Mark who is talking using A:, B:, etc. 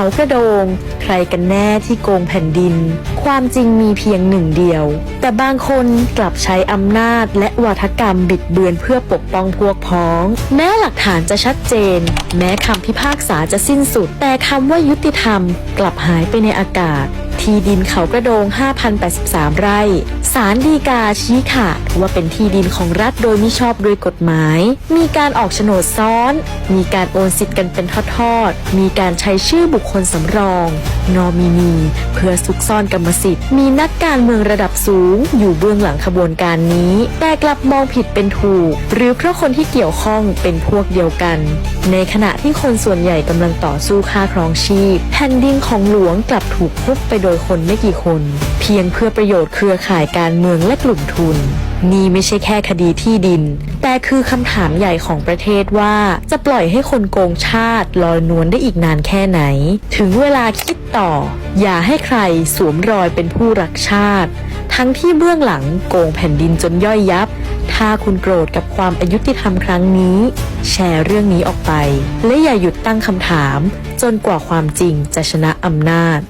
A: เขากระโดง ใครกันแน่ที่โกงแผ่นดิน ความจริงมีเพียงหนึ่งเดียว แต่บางคนกลับใช้อำนาจและวัฒกรรมบิดเบือนเพื่อปกป้องพวกพ้อง แม้หลักฐานจะชัดเจน แม้คำพิพากษาจะสิ้นสุด แต่คำว่ายุติธรรม กลับหายไปในอากาศ ที่ดินเขากระโดง 5,083 ไร่ ศาลฎีกาชี้ขาดว่าเป็นที่ดินของรัฐโดยมิชอบด้วยกฎหมาย มีการออกโฉนดซ้อน มีการโอนสิทธิ์กันเป็นทอดๆ มีการใช้ชื่อบุคคลสำรอง นอมินี เพื่อซุกซ่อนกรรมสิทธิ์ มีนักการเมืองระดับสูง อยู่เบื้องหลังขบวนการนี้ แต่กลับมองผิดเป็นถูก หรือเพราะคนที่เกี่ยวข้องเป็นพวกเดียวกัน ในขณะที่คนส่วนใหญ่กำลังต่อสู้ค่าครองชีพ แผ่นดินของหลวงกลับถูกพุกไปโดยคนไม่กี่คน เพียงเพื่อประโยชน์เครือข่ายการเมืองและกลุ่มทุน นี่ไม่ใช่แค่คดีที่ดิน แต่คือคำถามใหญ่ของประเทศว่า จะปล่อยให้คนโกงชาติลอยนวลได้อีกนานแค่ไหน ถึงเวลาคิดต่อ อย่าให้ใครสวมรอยเป็นผู้รักชาติ ทั้งที่เบื้องหลังโกงแผ่นดินจนย่อยยับ ถ้าคุณโกรธกับความอายุติธรรมครั้งนี้ แชร์เรื่องนี้ออกไป และอย่าหยุดตั้งคำถาม จนกว่าความจริงจะชนะอำนาจ